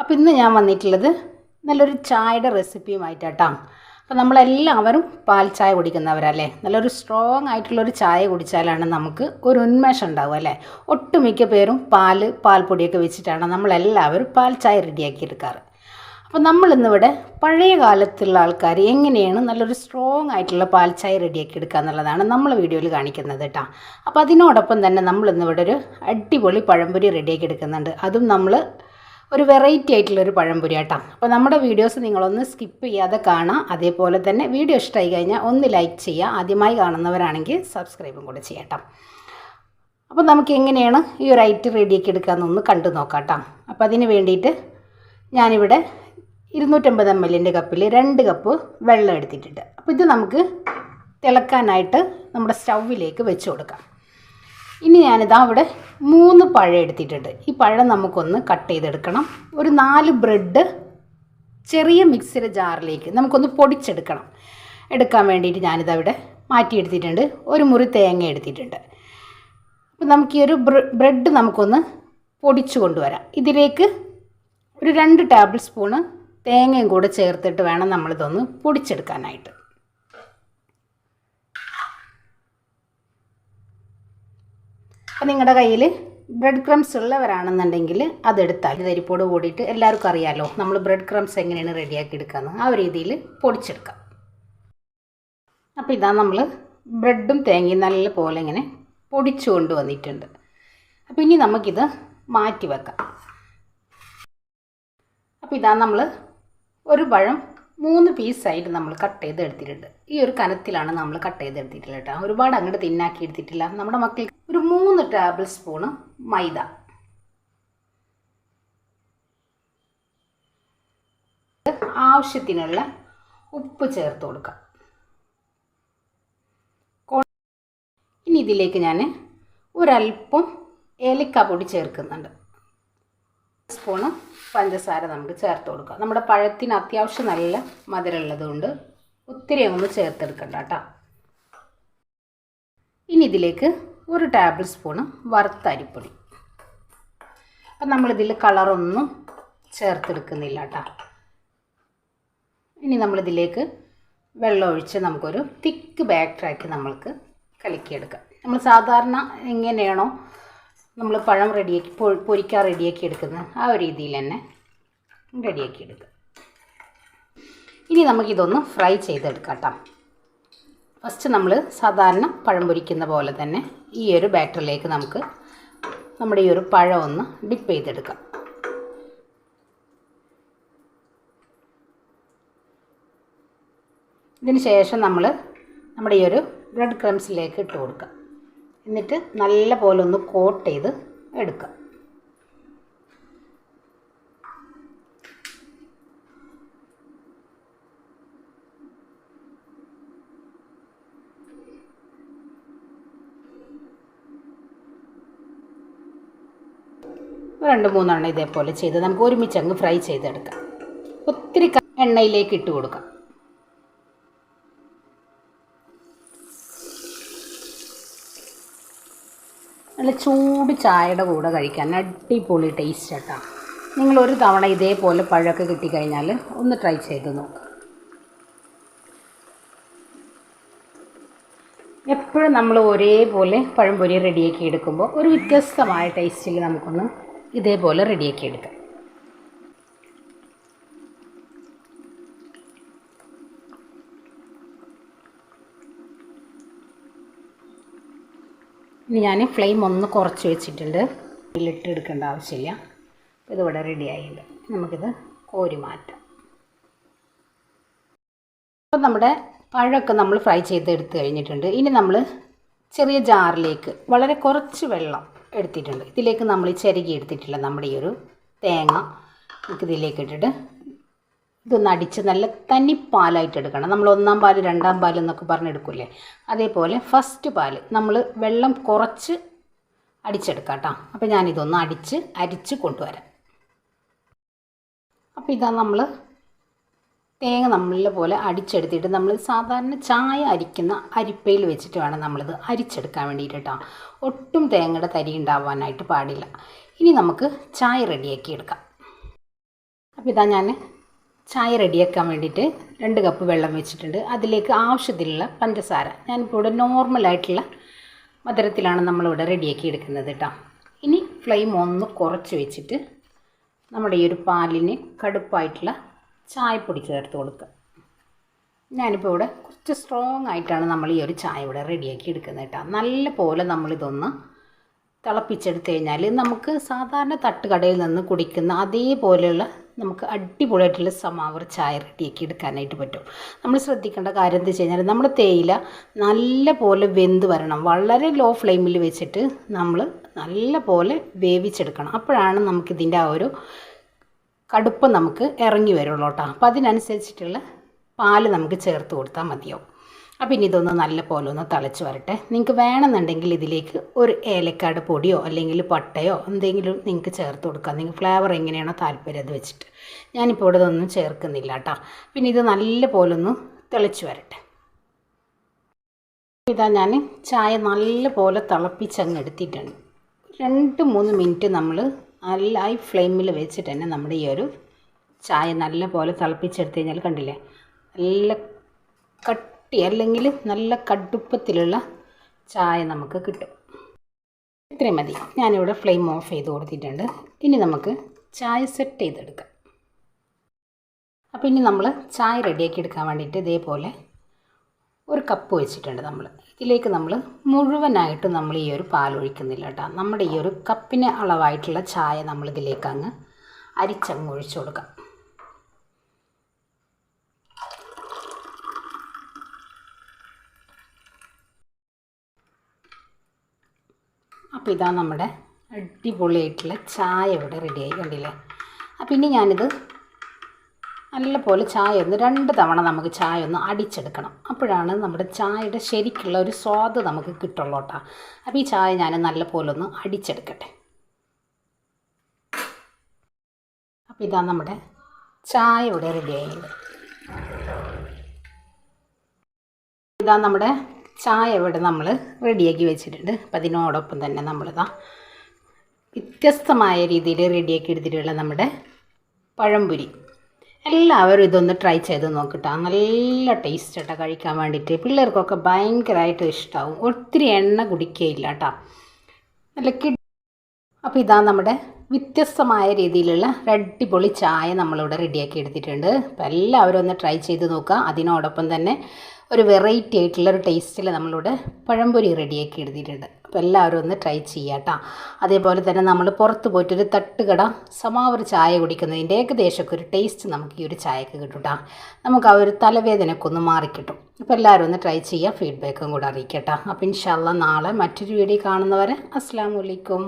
അപ്പോൾ ഇന്ന് ഞാൻ വന്നിട്ടുള്ളത് നല്ലൊരു ചായയുടെ റെസിപ്പിയുമായിട്ടാട്ടോ. അപ്പോൾ നമ്മളെല്ലാവരും പാൽ ചായ കുടിക്കുന്നവരല്ലേ? നല്ലൊരു സ്ട്രോങ് ആയിട്ടുള്ളൊരു ചായ കുടിച്ചാലാണ് നമുക്ക് ഒരു ഉന്മേഷം ഉണ്ടാവുക അല്ലേ? ഒട്ടുമിക്ക പേരും പാൽ പാൽപ്പൊടിയൊക്കെ വെച്ചിട്ടാണ് നമ്മളെല്ലാവരും പാൽ ചായ റെഡിയാക്കി എടുക്കാറ് അപ്പോൾ നമ്മളിന്നിവിടെ പഴയ കാലത്തുള്ള ആൾക്കാർ എങ്ങനെയാണ് നല്ലൊരു സ്ട്രോങ് ആയിട്ടുള്ള പാൽ ചായ റെഡിയാക്കി എടുക്കുക എന്നുള്ളതാണ് നമ്മൾ വീഡിയോയിൽ കാണിക്കുന്നത് കേട്ടോ അപ്പോൾ അതിനോടൊപ്പം തന്നെ നമ്മളിന്നിവിടെ ഒരു അടിപൊളി പഴംപൊരി റെഡിയാക്കി എടുക്കുന്നുണ്ട് അതും നമ്മൾ ഒരു വെറൈറ്റി ആയിട്ടുള്ള ഒരു പഴംപൊരി ആട്ടോ. അപ്പോൾ നമ്മുടെ വീഡിയോസ് നിങ്ങളൊന്ന് സ്കിപ്പ് ചെയ്യാതെ കാണാം. അതേപോലെ തന്നെ വീഡിയോ ഇഷ്ടമായി കഴിഞ്ഞാൽ ഒന്ന് ലൈക്ക് ചെയ്യുക ആദ്യമായി കാണുന്നവരാണെങ്കിൽ സബ്സ്ക്രൈബും കൂടെ ചെയ്യട്ടോ. അപ്പോൾ നമുക്ക് എങ്ങനെയാണ് ഈ ഒരു ഐറ്റം റെഡിയാക്കി എടുക്കാമെന്നൊന്ന് കണ്ടു നോക്കാം അപ്പോൾ അതിന് വേണ്ടിയിട്ട് ഞാനിവിടെ ഇരുന്നൂറ്റമ്പത് എം എല്ലിന്റെ കപ്പിൽ രണ്ട് കപ്പ് വെള്ളം എടുത്തിട്ടുണ്ട്. അപ്പോൾ ഇത് നമുക്ക് തിളക്കാനായിട്ട് നമ്മുടെ സ്റ്റൗവിലേക്ക് വെച്ച് കൊടുക്കാം. ഇനി ഞാനിതാ അവിടെ മൂന്ന് പഴം എടുത്തിട്ടുണ്ട്. ഈ പഴം നമുക്കൊന്ന് കട്ട് ചെയ്തെടുക്കണം. ഒരു നാല് ബ്രെഡ് ചെറിയ മിക്സിയുടെ ജാറിലേക്ക് നമുക്കൊന്ന് പൊടിച്ചെടുക്കണം. എടുക്കാൻ വേണ്ടിയിട്ട് ഞാനിതാ ഇവിടെ മാറ്റിയെടുത്തിട്ടുണ്ട് ഒരു മുറി തേങ്ങ എടുത്തിട്ടുണ്ട്. അപ്പം നമുക്ക് ഈ ഒരു ബ്രെഡ് നമുക്കൊന്ന് പൊടിച്ചു കൊണ്ടുവരാം. ഇതിലേക്ക് ഒരു രണ്ട് ടേബിൾ സ്പൂണ് തേങ്ങയും കൂടെ ചേർത്തിട്ട് വേണം നമ്മളിതൊന്ന് പൊടിച്ചെടുക്കാനായിട്ട്. അപ്പം നിങ്ങളുടെ കയ്യിൽ ബ്രെഡ് ക്രംസ് ഉള്ളവരാണെന്നുണ്ടെങ്കിൽ അതെടുത്താൽ തരിപ്പോട് കൂടിയിട്ട് എല്ലാവർക്കും അറിയാമല്ലോ നമ്മൾ ബ്രെഡ് ക്രംസ് എങ്ങനെയാണ് റെഡിയാക്കി എടുക്കാമെന്ന് ആ ഒരു രീതിയിൽ പൊടിച്ചെടുക്കാം. അപ്പോൾ ഇതാ നമ്മൾ ബ്രെഡും തേങ്ങയും നല്ല പോലെ ഇങ്ങനെ പൊടിച്ചു കൊണ്ടുവന്നിട്ടുണ്ട് അപ്പോൾ ഇനി നമുക്കിത് മാറ്റി വെക്കാം. അപ്പോൾ ഇതാ നമ്മൾ ഒരു പഴം മൂന്ന് പീസായിട്ട് നമ്മൾ കട്ട് ചെയ്ത് എടുത്തിട്ടുണ്ട് ഈ ഒരു കനത്തിലാണ് നമ്മൾ കട്ട് ചെയ്ത് എടുത്തിട്ടുള്ളത് കേട്ടോ. ഒരുപാട് അങ്ങോട്ട് തിന്നാക്കി എടുത്തിട്ടില്ല. നമ്മുടെ മക്കൾക്ക് ഒരു മൂന്ന് ടേബിൾ സ്പൂണ് മൈദ. ആവശ്യത്തിനുള്ള ഉപ്പ് ചേർത്ത് കൊടുക്കാം. ഇനി ഇതിലേക്ക് ഞാൻ ഒരല്പം ഏലക്ക പൊടി ചേർക്കുന്നുണ്ട്. സ്പൂണ് പഞ്ചസാര നമുക്ക് ചേർത്ത് കൊടുക്കാം. നമ്മുടെ പഴത്തിന് അത്യാവശ്യം നല്ല മധുരമുള്ളതുകൊണ്ട് ഒത്തിരി അങ്ങൊന്ന് ചേർത്തെടുക്കണ്ട കേട്ടോ ഇനി ഇതിലേക്ക് ഒരു ടേബിൾ സ്പൂണ് വറുത്ത അരിപ്പൊടി. അപ്പം നമ്മളിതിൽ കളറൊന്നും ചേർത്തെടുക്കുന്നില്ല കേട്ടോ ഇനി നമ്മളിതിലേക്ക് വെള്ളം ഒഴിച്ച് നമുക്കൊരു തിക്ക് ബാറ്ററാക്കി നമ്മൾക്ക് കലക്കിയെടുക്കാം. നമ്മൾ സാധാരണ എങ്ങനെയാണോ നമ്മൾ പഴം റെഡിയാക്കി പൊരിക്കാൻ റെഡിയാക്കി എടുക്കുന്നത് ആ ഒരു രീതിയിൽ തന്നെ റെഡിയാക്കി എടുക്കുക ഇനി നമുക്കിതൊന്ന് ഫ്രൈ ചെയ്തെടുക്കാം കേട്ടോ ഫസ്റ്റ് നമ്മൾ സാധാരണ പഴം പൊരിക്കുന്ന പോലെ തന്നെ ഈ ഒരു ബാറ്ററിലേക്ക് നമുക്ക് നമ്മുടെ ഈ ഒരു പഴം ഒന്ന് ഡിപ്പ് ചെയ്തെടുക്കാം. ഇതിന് ശേഷം നമ്മൾ നമ്മുടെ ഈ ഒരു ബ്രെഡ് ക്രംസിലേക്ക് ഇട്ട് കൊടുക്കുക എന്നിട്ട് നല്ല പോലെ ഒന്ന് കോട്ട് ചെയ്ത് എടുക്കുക രണ്ട് മൂന്നെണ്ണം ഇതേപോലെ ചെയ്ത് നമുക്ക് ഒരുമിച്ച് അങ്ങ് ഫ്രൈ ചെയ്തെടുക്കാം. ഒത്തിരി എണ്ണയിലേക്ക് ഇട്ട് കൊടുക്കാം. നല്ല ചൂട് ചായയുടെ കൂടെ കഴിക്കാൻ അടിപൊളി ടേസ്റ്റ് കേട്ടോ നിങ്ങൾ ഒരു തവണ ഇതേപോലെ പഴമൊക്കെ കിട്ടിക്കഴിഞ്ഞാൽ ഒന്ന് ട്രൈ ചെയ്ത് നോക്കുക എപ്പോഴും നമ്മൾ ഒരേപോലെ പഴംപൊരി റെഡിയാക്കി എടുക്കുമ്പോൾ ഒരു വ്യത്യസ്തമായ ടേസ്റ്റിൽ നമുക്കൊന്ന് ഇതേപോലെ റെഡിയാക്കി എടുക്കാം. ഇനി ഞാൻ ഫ്ലെയിം ഒന്ന് കുറച്ച് വെച്ചിട്ടുണ്ട്. ഇതിലിട്ട് എടുക്കേണ്ട ആവശ്യമില്ല. ഇതിവിടെ റെഡി ആയില്ല നമുക്കിത് കോരി മാറ്റാം. അപ്പോൾ നമ്മുടെ പഴമൊക്കെ നമ്മൾ ഫ്രൈ ചെയ്ത് എടുത്ത് കഴിഞ്ഞിട്ടുണ്ട്. ഇനി നമ്മൾ ചെറിയ ജാറിലേക്ക് വളരെ കുറച്ച് വെള്ളം എടുത്തിട്ടുണ്ട്. ഇതിലേക്ക് നമ്മൾ ചിരകി എടുത്തിട്ടില്ല. നമ്മുടെ ഈ ഒരു തേങ്ങ നമുക്ക് ഇതിലേക്ക് ഇട്ടിട്ട് ഇതൊന്ന് അടിച്ച് നല്ല തനി പാലായിട്ട് എടുക്കണം. നമ്മൾ ഒന്നാം പാൽ രണ്ടാം പാൽ എന്നൊക്കെ പറഞ്ഞെടുക്കില്ലേ അതേപോലെ ഫസ്റ്റ് പാൽ നമ്മൾ വെള്ളം കുറച്ച് അടിച്ചെടുക്കാം കേട്ടോ. അപ്പോൾ ഞാനിതൊന്ന് അടിച്ച് അരിച്ച് കൊണ്ടുവരാം. അപ്പോൾ ഇതാ നമ്മൾ തേങ്ങ നമ്മളെ പോലെ അടിച്ചെടുത്തിട്ട് നമ്മൾ സാധാരണ ചായ അരിക്കുന്ന അരിപ്പയിൽ വെച്ചിട്ട് വേണം നമ്മളിത് അരിച്ചെടുക്കാൻ വേണ്ടിയിട്ട് കേട്ടോ ഒട്ടും തേങ്ങയുടെ തരി ഉണ്ടാവാനായിട്ട് പാടില്ല. ഇനി നമുക്ക് ചായ റെഡിയാക്കി എടുക്കാം. അപ്പോൾ ഇതാ ഞാൻ ചായ റെഡിയാക്കാൻ വേണ്ടിയിട്ട് രണ്ട് കപ്പ് വെള്ളം വെച്ചിട്ടുണ്ട്. അതിലേക്ക് ആവശ്യത്തിലുള്ള പഞ്ചസാര. ഞാനിപ്പോൾ ഇവിടെ നോർമലായിട്ടുള്ള മധുരത്തിലാണ് നമ്മളിവിടെ റെഡിയാക്കി എടുക്കുന്നത് കേട്ടോ ഇനി ഫ്ലെയിം ഒന്ന് കുറച്ച് വെച്ചിട്ട് നമ്മുടെ ഈ ഒരു പാലിന് കടുപ്പായിട്ടുള്ള ചായപ്പൊടി ചേർത്ത് കൊടുക്കുക. ഞാനിപ്പോൾ ഇവിടെ കുറച്ച് സ്ട്രോങ് ആയിട്ടാണ് നമ്മൾ ഈ ഒരു ചായ ഇവിടെ റെഡിയാക്കി എടുക്കുന്നത് കേട്ടോ. നല്ല പോലെ നമ്മളിതൊന്ന് തിളപ്പിച്ചെടുത്ത് കഴിഞ്ഞാൽ നമുക്ക് സാധാരണ തട്ടുകടയിൽ നിന്ന് കുടിക്കുന്ന അതേപോലെയുള്ള നമുക്ക് അടിപൊളിയായിട്ടുള്ള സമാവർ ചായ റെഡിയാക്കി എടുക്കാനായിട്ട് പറ്റും. നമ്മൾ ശ്രദ്ധിക്കേണ്ട കാര്യം എന്താ വെച്ച് കഴിഞ്ഞാൽ നമ്മുടെ തേയില നല്ല പോലെ വെന്ത് വരണം. വളരെ ലോ ഫ്ലെയിമിൽ വെച്ചിട്ട് നമ്മൾ നല്ല പോലെ വേവിച്ചെടുക്കണം. അപ്പോഴാണ് നമുക്കിതിന്റെ ആ ഒരു കടുപ്പം നമുക്ക് ഇറങ്ങി വരുള്ളൂ കേട്ടോ. അപ്പോൾ അതിനനുസരിച്ചിട്ടുള്ള പാൽ നമുക്ക് ചേർത്ത് കൊടുത്താൽ മതിയാവും. അപ്പോൾ ഇനി ഇതൊന്ന് നല്ല പോലെ ഒന്ന് തിളച്ച് വരട്ടെ. നിങ്ങൾക്ക് വേണമെന്നുണ്ടെങ്കിൽ ഇതിലേക്ക് ഒരു ഏലക്കാട് പൊടിയോ അല്ലെങ്കിൽ പട്ടയോ എന്തെങ്കിലും നിങ്ങൾക്ക് ചേർത്ത് കൊടുക്കാം. നിങ്ങൾക്ക് ഫ്ലേവർ എങ്ങനെയാണോ താല്പര്യം അത് വെച്ചിട്ട്. ഞാനിപ്പോൾ ഇവിടെ ഇതൊന്നും ചേർക്കുന്നില്ല കേട്ടോ. പിന്നെ ഇത് നല്ല പോലെ ഒന്ന് തിളച്ച് വരട്ടെ. ഇതാ ഞാൻ ചായ നല്ല പോലെ തിളപ്പിച്ചങ്ങ് എടുത്തിട്ടുണ്ട്. രണ്ട് മൂന്ന് മിനിറ്റ് നമ്മൾ നല്ല ഹൈ ഫ്ലെയിമിൽ വെച്ചിട്ട് തന്നെ നമ്മുടെ ഈ ഒരു ചായ നല്ല പോലെ തിളപ്പിച്ചെടുത്ത് കഴിഞ്ഞാൽ കണ്ടില്ലേ? നല്ല കട്ടി അല്ലെങ്കിൽ നല്ല കടുപ്പത്തിലുള്ള ചായ നമുക്ക് കിട്ടും. ഇത്രയും മതി. ഞാനിവിടെ ഫ്ലെയിം ഓഫ് ചെയ്ത് കൊടുത്തിട്ടുണ്ട്. ഇനി നമുക്ക് ചായ സെറ്റ് ചെയ്തെടുക്കാം. അപ്പോൾ ഇനി നമ്മൾ ചായ റെഡിയാക്കി എടുക്കാൻ വേണ്ടിയിട്ട് ഇതേപോലെ ഒരു കപ്പ് വെച്ചിട്ടുണ്ട് നമ്മൾ ഇതിലേക്ക് നമ്മൾ മുഴുവനായിട്ട് നമ്മൾ ഈ ഒരു പാൽ ഒഴിക്കുന്നില്ല കേട്ടോ നമ്മുടെ ഈ ഒരു കപ്പിന് അളവായിട്ടുള്ള ചായ നമ്മൾ ഇതിലേക്ക് അങ്ങ് അരിച്ചങ്ങ് ഒഴിച്ചു കൊടുക്കാം. അപ്പോൾ ഇതാ നമ്മുടെ അടിപൊളിയായിട്ടുള്ള ചായ ഇവിടെ റെഡിയായി കണ്ടില്ലേ? അപ്പം ഇനി ഞാനിത് നല്ല പോലെ ചായ ഒന്ന് രണ്ട് തവണ നമുക്ക് ചായ ഒന്ന് അടിച്ചെടുക്കണം. അപ്പോഴാണ് നമ്മുടെ ചായയുടെ ശരിക്കുള്ള ഒരു സ്വാദ് നമുക്ക് കിട്ടുള്ളൂ കേട്ടോ. അപ്പോൾ ഈ ചായ ഞാൻ നല്ലപോലെ ഒന്ന് അടിച്ചെടുക്കട്ടെ. അപ്പോൾ ഇതാ നമ്മുടെ ചായ ഇവിടെ റെഡിയായിട്ടുണ്ട് ഇതാ നമ്മുടെ ചായ ഇവിടെ നമ്മൾ റെഡിയാക്കി വെച്ചിട്ടുണ്ട്. അപ്പം അതിനോടൊപ്പം തന്നെ നമ്മളിതാ വ്യത്യസ്തമായ രീതിയിൽ റെഡിയാക്കി എടുത്തിട്ടുള്ള നമ്മുടെ പഴംപൊരി. എല്ലാവരും ഇതൊന്ന് ട്രൈ ചെയ്ത് നോക്കിട്ടോ നല്ല ടേസ്റ്റ് കേട്ടോ കഴിക്കാൻ വേണ്ടിയിട്ട് പിള്ളേർക്കൊക്കെ ഭയങ്കരമായിട്ട് ഇഷ്ടമാവും ഒത്തിരി എണ്ണ കുടിക്കുകയില്ല കേട്ടോ നല്ല കിഡ് അപ്പോൾ ഇതാ നമ്മുടെ വ്യത്യസ്തമായ രീതിയിലുള്ള അടിപൊളി ചായ നമ്മളിവിടെ റെഡിയാക്കി എടുത്തിട്ടുണ്ട്. അപ്പോൾ എല്ലാവരും ഒന്ന് ട്രൈ ചെയ്ത് നോക്കുക അതിനോടൊപ്പം തന്നെ ഒരു വെറൈറ്റി ആയിട്ടുള്ള ഒരു ടേസ്റ്റിൽ നമ്മളിവിടെ പഴംപൊരി റെഡിയാക്കി എടുത്തിട്ടുണ്ട്. അപ്പോൾ എല്ലാവരും ഒന്ന് ട്രൈ ചെയ്യുക കേട്ടോ അതേപോലെ തന്നെ നമ്മൾ പുറത്ത് പോയിട്ടൊരു തട്ടുകട സമാവർ ചായ കുടിക്കുന്നതിന്റെ ഏകദേശമൊക്കെ ഒരു ടേസ്റ്റ് നമുക്ക് ഈ ഒരു ചായക്ക് കേട്ടോ നമുക്ക് ആ ഒരു തലവേദനയൊക്കെ ഒന്ന് മാറിക്കിട്ടും. അപ്പോൾ എല്ലാവരും ഒന്ന് ട്രൈ ചെയ്യുക ഫീഡ്ബാക്കും കൂടെ അറിയിക്കട്ടോ. അപ്പോൾ ഇൻഷാല്ല നാളെ മറ്റൊരു വീഡിയോ കാണുന്നവരെ അസ്സാം വലൈക്കും